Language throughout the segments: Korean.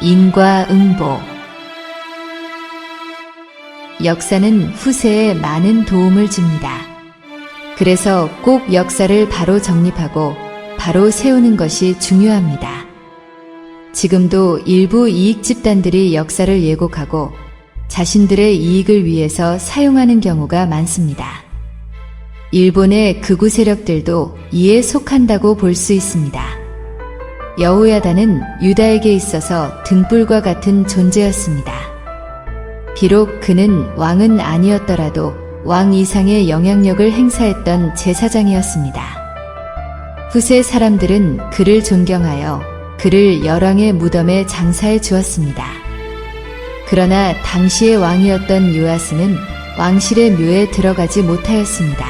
인과응보 역사는 후세에 많은 도움을 줍니다. 그래서 꼭 역사를 바로 정립하고 바로 세우는 것이 중요합니다. 지금도 일부 이익 집단들이 역사를 예곡하고 자신들의 이익을 위해서 사용하는 경우가 많습니다. 일본의 극우 세력들도 이에 속한다고 볼 수 있습니다. 여호야다는 유다에게 있어서 등불과 같은 존재였습니다. 비록 그는 왕은 아니었더라도 왕 이상의 영향력을 행사했던 제사장이었습니다. 후세 사람들은 그를 존경하여 그를 열왕의 무덤에 장사해 주었습니다. 그러나 당시의 왕이었던 유아스는 왕실의 묘에 들어가지 못하였습니다.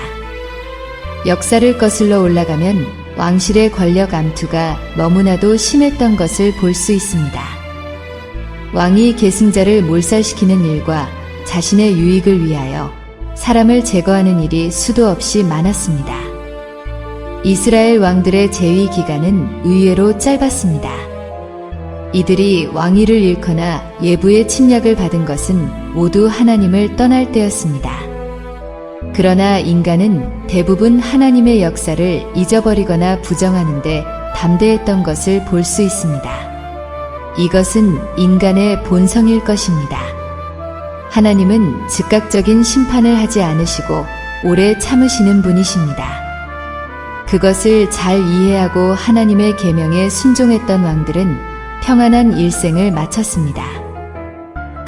역사를 거슬러 올라가면 왕실의 권력 암투가 너무나도 심했던 것을 볼 수 있습니다. 왕이 계승자를 몰살시키는 일과 자신의 유익을 위하여 사람을 제거하는 일이 수도 없이 많았습니다. 이스라엘 왕들의 재위 기간은 의외로 짧았습니다. 이들이 왕위를 잃거나 예부의 침략을 받은 것은 모두 하나님을 떠날 때였습니다. 그러나 인간은 대부분 하나님의 역사를 잊어버리거나 부정하는데 담대했던 것을 볼 수 있습니다. 이것은 인간의 본성일 것입니다. 하나님은 즉각적인 심판을 하지 않으시고 오래 참으시는 분이십니다. 그것을 잘 이해하고 하나님의 계명에 순종했던 왕들은 평안한 일생을 마쳤습니다.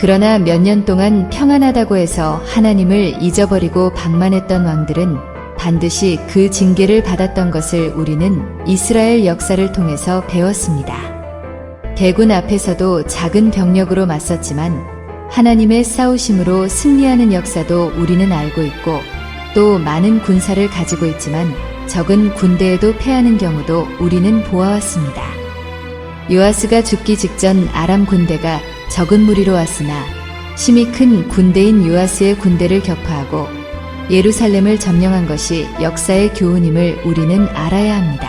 그러나 몇 년 동안 평안하다고 해서 하나님을 잊어버리고 방만했던 왕들은 반드시 그 징계를 받았던 것을 우리는 이스라엘 역사를 통해서 배웠습니다. 대군 앞에서도 작은 병력으로 맞섰지만 하나님의 싸우심으로 승리하는 역사도 우리는 알고 있고 또 많은 군사를 가지고 있지만 적은 군대에도 패하는 경우도 우리는 보아왔습니다. 요아스가 죽기 직전 아람 군대가 적은 무리로 왔으나 심히 큰 군대인 요아스의 군대를 격파하고 예루살렘을 점령한 것이 역사의 교훈임을 우리는 알아야 합니다.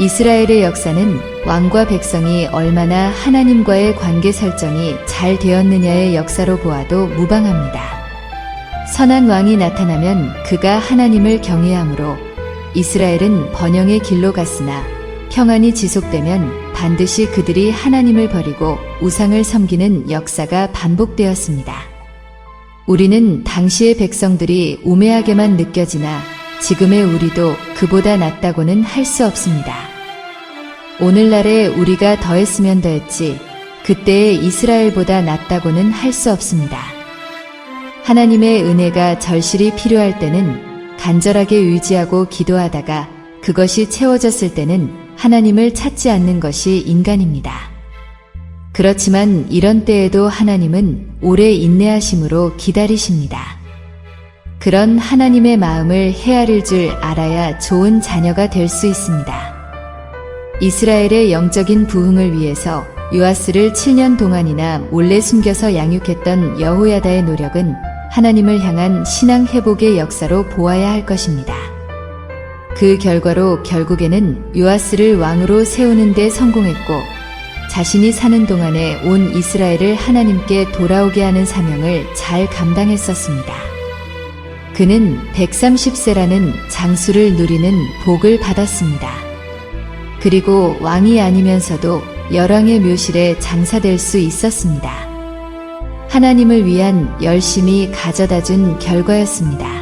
이스라엘의 역사는 왕과 백성이 얼마나 하나님과의 관계 설정이 잘 되었느냐의 역사로 보아도 무방합니다. 선한 왕이 나타나면 그가 하나님을 경외하므로 이스라엘은 번영의 길로 갔으나 평안이 지속되면 반드시 그들이 하나님을 버리고 우상을 섬기는 역사가 반복되었습니다. 우리는 당시의 백성들이 우매하게만 느껴지나 지금의 우리도 그보다 낫다고는 할 수 없습니다. 오늘날에 우리가 더했으면 더했지 그때의 이스라엘보다 낫다고는 할 수 없습니다. 하나님의 은혜가 절실히 필요할 때는 간절하게 의지하고 기도하다가 그것이 채워졌을 때는 하나님을 찾지 않는 것이 인간입니다. 그렇지만 이런 때에도 하나님은 오래 인내하심으로 기다리십니다. 그런 하나님의 마음을 헤아릴 줄 알아야 좋은 자녀가 될 수 있습니다. 이스라엘의 영적인 부흥을 위해서 요아스를 7년 동안이나 몰래 숨겨서 양육했던 여호야다의 노력은 하나님을 향한 신앙 회복의 역사로 보아야 할 것입니다. 그 결과로 결국에는 요아스를 왕으로 세우는 데 성공했고 자신이 사는 동안에 온 이스라엘을 하나님께 돌아오게 하는 사명을 잘 감당했었습니다. 그는 130세라는 장수를 누리는 복을 받았습니다. 그리고 왕이 아니면서도 열왕의 묘실에 장사될 수 있었습니다. 하나님을 위한 열심히 가져다 준 결과였습니다.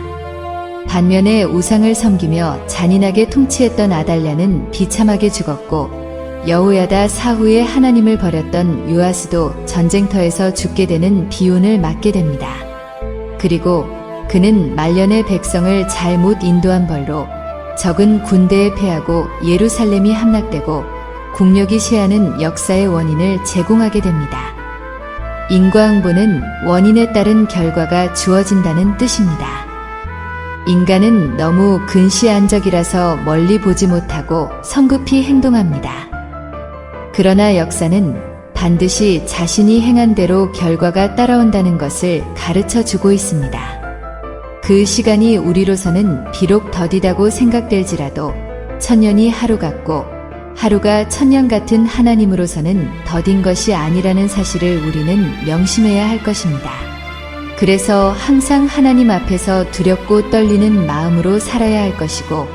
반면에 우상을 섬기며 잔인하게 통치했던 아달랴는 비참하게 죽었고 여호야다 사후에 하나님을 버렸던 요아스도 전쟁터에서 죽게 되는 비운을 맞게 됩니다. 그리고 그는 말년의 백성을 잘못 인도한 벌로 적은 군대에 패하고 예루살렘이 함락되고 국력이 쇠하는 역사의 원인을 제공하게 됩니다. 인과응보는 원인에 따른 결과가 주어진다는 뜻입니다. 인간은 너무 근시안적이라서 멀리 보지 못하고 성급히 행동합니다. 그러나 역사는 반드시 자신이 행한 대로 결과가 따라온다는 것을 가르쳐 주고 있습니다. 그 시간이 우리로서는 비록 더디다고 생각될지라도 천년이 하루 같고 하루가 천년 같은 하나님으로서는 더딘 것이 아니라는 사실을 우리는 명심해야 할 것입니다. 그래서 항상 하나님 앞에서 두렵고 떨리는 마음으로 살아야 할 것이고,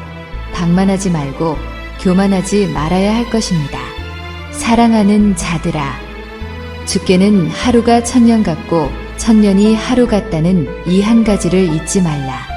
방만하지 말고 교만하지 말아야 할 것입니다. 사랑하는 자들아, 주께는 하루가 천년 같고 천년이 하루 같다는 이 한 가지를 잊지 말라.